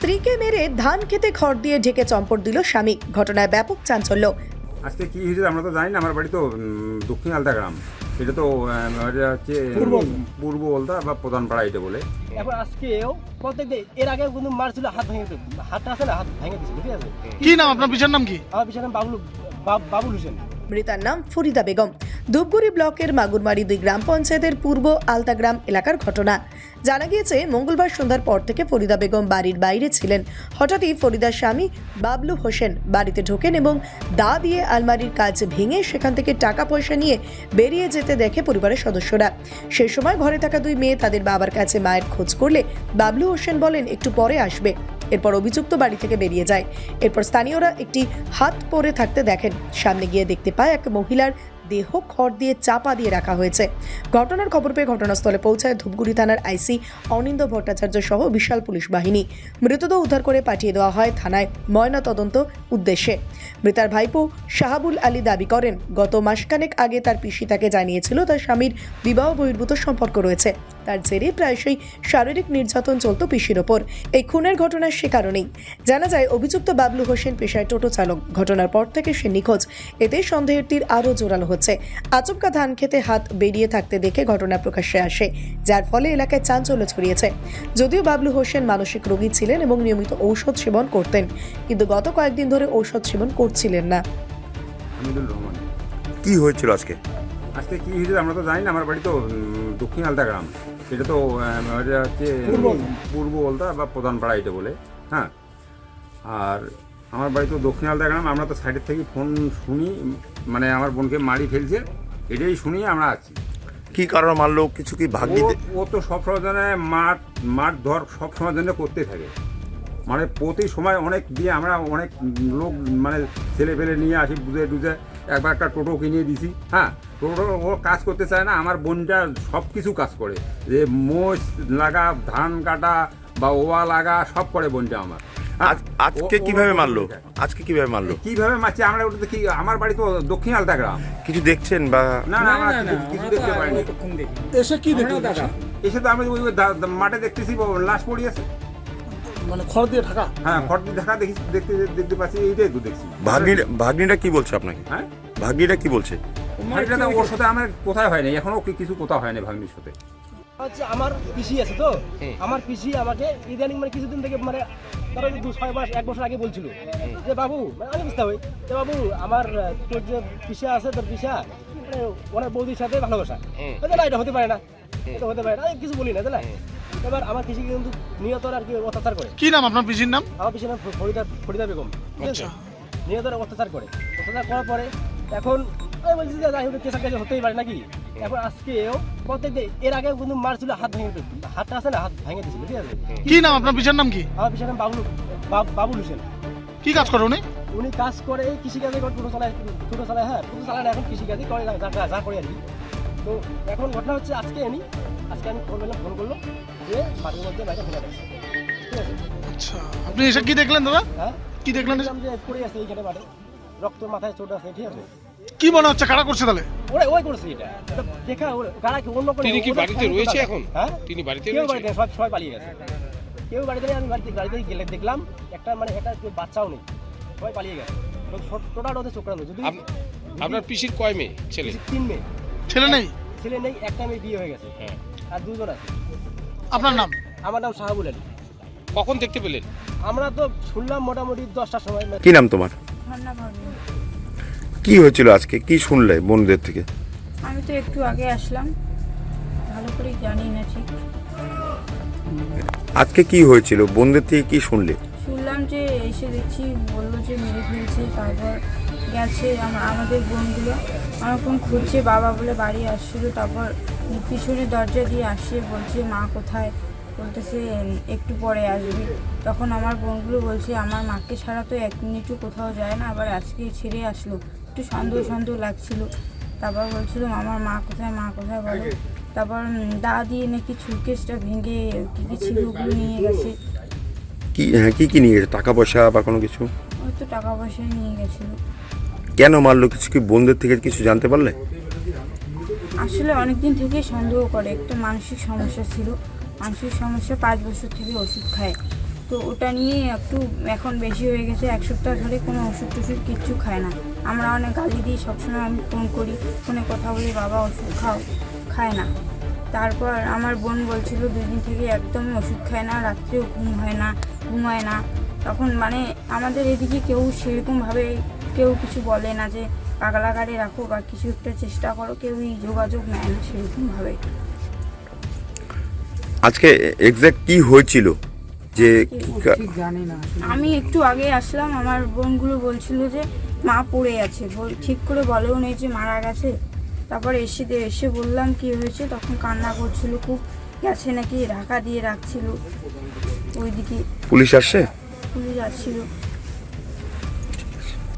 স্ত্রীকে মেরে ধান খেতে খড় দিয়ে ঢেকে চম্পট দিল স্বামী। ঘটনায় ব্যাপক চাঞ্চল্য। আজকে কি হয়েছে আমরা তো জানি না আমার বাড়ি তো দক্ষিণ আলতা গ্রাম। এটা তো হচ্ছে পূর্ব। পূর্ব বলতা বা প্রধান পাড়া এটা বলে। এখন আজকেও প্রত্যেকদিন এর আগে কিন্তু মারছিল হাত ভেঙে দিত। হাতটা আছে না হাত ভেঙে দিছিল ঠিক আছে? কি নাম? আপনার পিছার নাম কি? আমার পিছনে বাবুল বাব- বাবুল হোসেন। মৃতার নাম ফরিদা বেগম। ধূপগুড়ি ব্লকের মাগুরমারি দুই গ্রাম পঞ্চায়েতের পূর্ব আলতাগ্রাম এলাকার ঘটনা। জানা গিয়েছে, মঙ্গলবার সন্ধ্যার পর থেকে ফরিদা বেগম বাড়ির বাইরে ছিলেন। হঠাৎই ফরিদার স্বামী বাবলু হোসেন বাড়িতে ঢোকেন এবং দা দিয়ে আলমারির কাজ ভেঙে সেখান থেকে টাকা পয়সা নিয়ে বেরিয়ে যেতে দেখে পরিবারের সদস্যরা। সেই সময় ঘরে থাকা দুই মেয়ে তাদের বাবার কাছে মায়ের খোঁজ করলে বাবলু হোসেন বলেন, একটু পরে আসবে। এরপর অভিযুক্ত বাড়ি থেকে বেরিয়ে যায়। এরপর স্থানীয়রা একটি হাত পরে থাকতে দেখেন। সামনে গিয়ে দেখতে পায় এক মহিলার দেহ, খড় দিয়ে চাপা দিয়ে রাখা হয়েছে। ঘটনার খবর পেয়ে ঘটনাস্থলে পৌঁছায় ধূপগুড়ি থানার আইসি অনিন্দ ভট্টাচার্য সহ বিশাল পুলিশ বাহিনী। মৃতদেহ উদ্ধার করে পাঠিয়ে দেওয়া হয় থানায় ময়না তদন্ত উদ্দেশ্যে। মৃতার ভাইপো শাহাবুল আলী দাবি করেন, গত মাসখানেক আগে তার পিসি তাকে জানিয়েছিল তার স্বামীর বিবাহ বহির্ভূত সম্পর্ক রয়েছে। তার জেরে প্রায়শই শারীরিক নির্যাতন চলত পিসির ওপর। এই খুনের ঘটনার সে কারণেই। জানা যায়, অভিযুক্ত বাবলু হোসেন পেশায় টোটো চালক। ঘটনার পর থেকে সে নিখোঁজ। এতে সন্দেহের তীর আরও জোরালো হচ্ছে। আচমকা ধান খেতে হাত বেরিয়ে থাকতে দেখে ঘটনা প্রকাশ্যে আসে যার ফলে এলাকায় চাঞ্চল্য ছড়িয়েছে। যদিও বাবলু হোসেন মানসিক রোগী ছিলেন এবং নিয়মিত ঔষধ সেবন করতেন কিন্তু গত কয়েকদিন ধরে ঔষধ সেবন করছিলেন না। হামিদুল রহমান। কি হয়েছিল আজকে? আজকে কি হয়েছে আমরা তো জানি না আমার বাড়ি তো দক্ষিণ আলতা গ্রাম। এটা তো এটা হচ্ছে পূর্ব। পূর্ব বলতা বা প্রধান পাড়া এটা বলে হ্যাঁ। আর আমার বাড়ি তো দক্ষিণ আলতা গ্রাম আমরা তো সাইডের থেকে ফোন শুনি মানে আমার বোনকে মারি ফেলছে এটাই শুনি আমরা আছি। কি কারণ মারলো কিছু কি ভাগ্যি ও- তো সব সময় জন্য মাঠ মাঠ ধর সব সময় জন্য করতে থাকে। মানে প্রতি সময় অনেক দিয়ে আমরা অনেক লোক মানে ছেলে ফেলে নিয়ে আসি বুঝে টুঝে একবার একটা টোটো কিনে দিছি হ্যাঁ? টোটো ও কাজ করতে চায় না আমার বোনটা সব কিছু কাজ করে। যে মোষ লাগা ধান কাটা বা ওয়া লাগা সব করে বোনটা আমার। আজকে কীভাবে মারলো? আজকে কীভাবে মারলো? কীভাবে মারছে? আমরা ওটা কি আমার বাড়ি তো দক্ষিণ আলতা গ্রাম। কিছু দেখছেন বা না না আমরা কিছু- দেখতে পাইনি। এসে কি দেখলেন এসে তো আমি ওই মাঠে দেখতেছি লাশ পড়ে আছে মানে খড় দিয়ে ঢাকা? হ্যাঁ ফটো দেখা দেখি দেখতে দেখতে পাচ্ছি এইটাই তো দেখছি। ভাগ্নিটা ভাগ্নিটা কি বলছে আপনাকে? হ্যাঁ? ভাগ্নিটা কি বলছে? ভাগ্নিটা ওর সাথে আমার কোথায় হয়নি এখনও কিছু কোথাও হয়নি ভাগ্নির সাথে। হচ্ছে আমার পিসি আছে তো? আমার পিসি আমাকে ইদানিং মানে কিছুদিন থেকে মানে ধরো দু ছয় মাস এক বছর আগে বলছিল যে বাবু মানে আমি বুঝতে হবে যে বাবু আমার তোর যে পিসা আছে তোর পিসা মানে ওনার বৌদির সাথে ভালোবাসা। না এটা হতে পারে না। এটা হতে পারে না। আমি কিছু বলি না তাই না এবার আমার পিসি কিন্তু নিয়ত আর কি অত্যাচার করে। কি নাম আপনার পিসির নাম? আমার পিছনে ফরিদা ফরিদা বেগম ঠিক নিহতের অত্যাচার করে। অত্যাচার করার পরে এখন আমি বলছি যে যাই হোক কেসা কেসে হতেই পারে নাকি? এখন আজকেও এর আগে কিন্তু মারছিল হাত ভেঙে। হাতটা আছে না হাত ভেঙে ঠিক আছে? কি নাম আপনার পিছার নাম কি? আমার বাবুল বাব- বাবুল হোসেন। কি কাজ করে উনি? উনি কাজ করে এই কৃষিকাজে করে টোটো চালায় টোটো চালায় হ্যাঁ টোটো চালায় না এখন কৃষিকাজই করে যা যা- যা করে আর কি। তো এখন ঘটনা হচ্ছে আজকে আজকে আমি ফোন করলাম ফোন করল যে বাড়ির মধ্যে বাইরে ফেলে গেছে ঠিক আছে? আচ্ছা আপনি এসে কি দেখলেন দাদা? হ্যাঁ? কি দেখলেন? দেখলাম যে পড়ে আছে এইখানে রক্ত মাথায় চোট আছে ঠিক আছে? কি মনে হচ্ছে কারা করছে তাহলে? ওরা ওই করছে এটা। দেখা ওরা কারা কি অন্য কোনো তিনি কি বাড়িতে রয়েছে এখন? হ্যাঁ? তিনি বাড়িতে কেউ রয়েছে? বাড়িতে সব সবাই পালিয়ে গেছে। কেউ বাড়িতে নেই আমি বাড়িতে গাড়িতে গেলে দেখলাম একটা মানে একটা কেউ বাচ্চাও নেই। সবাই পালিয়ে গেছে। টোটাল ওদের চোখরানো যদি আপ- আপনার পিসির কয় মেয়ে ছেলে? তিন মেয়ে। ছেলে নেই? ছেলে নেই একটা মেয়ে বিয়ে হয়ে গেছে। হ্যাঁ। আর দুজন আছে। আপনার নাম? আমার নাম শাহাবুল আলী। কখন দেখতে পেলেন? আমরা তো শুনলাম মোটামুটি দশটার সময়। কি নাম তোমার? কি হয়েছিল আজকে? কি শুনলে বোনদের থেকে? আমি তো একটু আগে আসলাম। ভালো করে জানি না ঠিক। আজকে কি হয়েছিল? বোনদের থেকে কি শুনলে? শুনলাম যে এসে দেখছি বলল যে মেরে ফেলছে তারপর গেছে আম- আমাদের বোনগুলো। অনেকক্ষণ খুঁজছে বাবা বলে বাড়ি আসছিল তারপর পিছনে দরজা দিয়ে আসে বলছে মা কোথায়? বলতেছে একটু পরে আসবে। তখন আমার বোনগুলো বলছে আমার মাকে ছাড়া তো এক মিনিটও কোথাও যায় না। আবার আজকে ছেড়ে আসলো। একটু সন্দেহ সন্দেহ লাগছিল। তারপর বলছিল আমার মা কোথায় মা কোথায় বলো? তারপর দা দিয়ে নাকি সুটকেসটা ভেঙে কী কী ছিল ওগুলো নিয়ে গেছে। কি হ্যাঁ কি কি নিয়ে গেছে? টাকা পয়সা বা কোনো কিছু? হয়তো টাকা পয়সা নিয়ে গেছিল। কেন মারলো? কিছু কি বোনদের থেকে কিছু জানতে পারলে? আসলে অনেকদিন থেকেই সন্দেহ করে একটা মানসিক সমস্যা ছিল। মানসিক সমস্যা পাঁচ বছর থেকে ওষুধ খায়। তো ওটা নিয়ে একটু এখন বেশি হয়ে গেছে, এক সপ্তাহ ধরে কোনো ওষুধ টষুধ কিচ্ছু খায় না। আমরা অনেক গালি দিই, সবসময় আমি ফোন করি, ফোনে কথা বলি, বাবা, ওষুধ খাও। খায় না। তারপর আমার বোন বলছিল, দুই দিন থেকে একদমই ওষুধ খায় না, রাত্রেও ঘুম হয় না, ঘুমায় না। তখন মানে আমাদের এদিকে কেউ সেরকমভাবে কেউ কিছু বলে না যে পাগলা গাড়ি রাখো বা কিছু একটা চেষ্টা করো। কেউই যোগাযোগ নেয় না সেরকমভাবে। আজকে এক্স্যাক্ট কি হয়েছিল? যে কি না আমি একটু আগে আসলাম আমার বোনগুলো বলছিল যে মা পড়ে আছে। ঠিক করে বলেও নেই যে মারা গেছে। তারপর এসে দে- এসে বললাম কি হয়েছে? তখন কান্না করছিল খুব। গেছে নাকি ঢাকা দিয়ে রাখছিল। ওইদিকে পুলিশ আসছে? পুলিশ আসছিল।